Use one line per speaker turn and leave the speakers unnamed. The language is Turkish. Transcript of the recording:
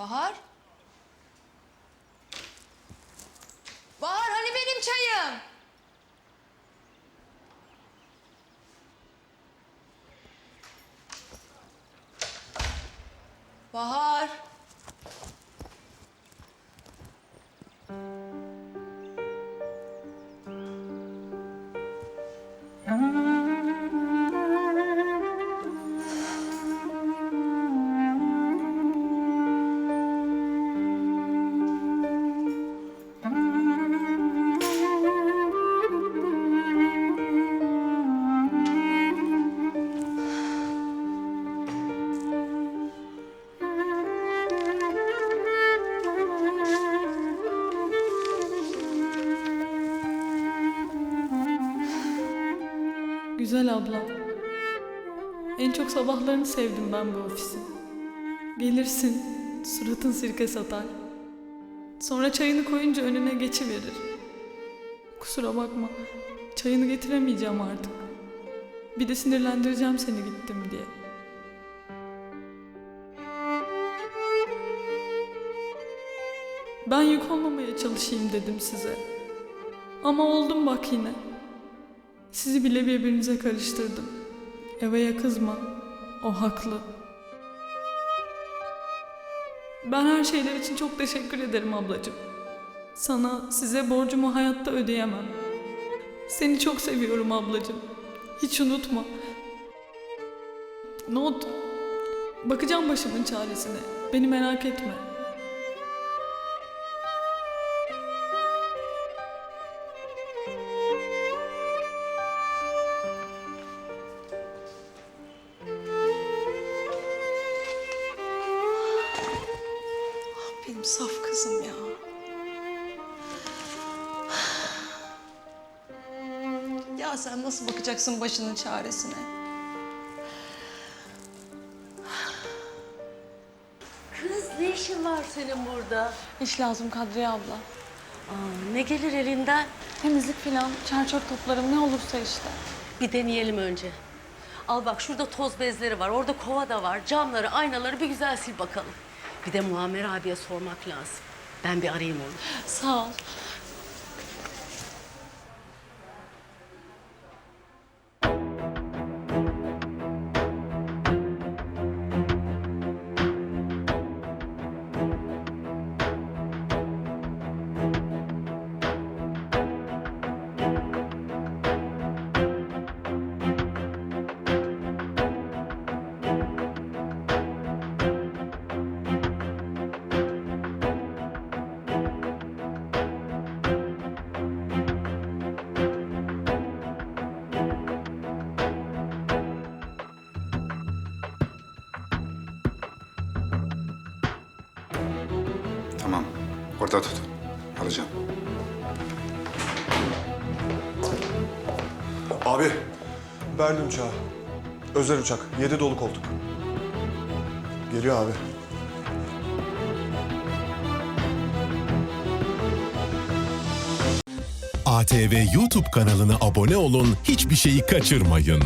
Bahar? Bahar hani benim çayım?
Güzel abla. En çok sabahlarını sevdim ben bu ofisin. Gelirsin, suratın sirke satar. Sonra çayını koyunca önüne geçiverir. Kusura bakma, çayını getiremeyeceğim artık. Bir de sinirlendireceğim seni gittim diye. Ben yük olmamaya çalışayım dedim size. Ama oldum bak yine. Sizi bile birbirinize karıştırdım. Eva'ya kızma. O haklı. Ben her şeyler için çok teşekkür ederim ablacığım. Sana, size borcumu hayatta ödeyemem. Seni çok seviyorum ablacığım. Hiç unutma. Not. Bakacağım başımın çaresine. Beni merak etme.
Benim saf kızım ya. Ya sen nasıl bakacaksın başının çaresine?
Kız ne işin var senin burada?
İş lazım Kadriye abla.
Aa, ne gelir elinden?
Temizlik filan, çerçöp toplarım ne olursa işte.
Bir deneyelim önce. Al bak şurada toz bezleri var, orada kova da var. Camları, aynaları bir güzel sil bakalım. Bir de Muammer abiye sormak lazım. Ben bir arayayım onu.
Sağ ol.
Tamam. Orada tut. Alacağım.
Abi, Berlin uçağı. Özel uçak. Yedi dolu koltuk. Geliyor abi.
ATV YouTube kanalına abone olun, hiçbir şeyi kaçırmayın.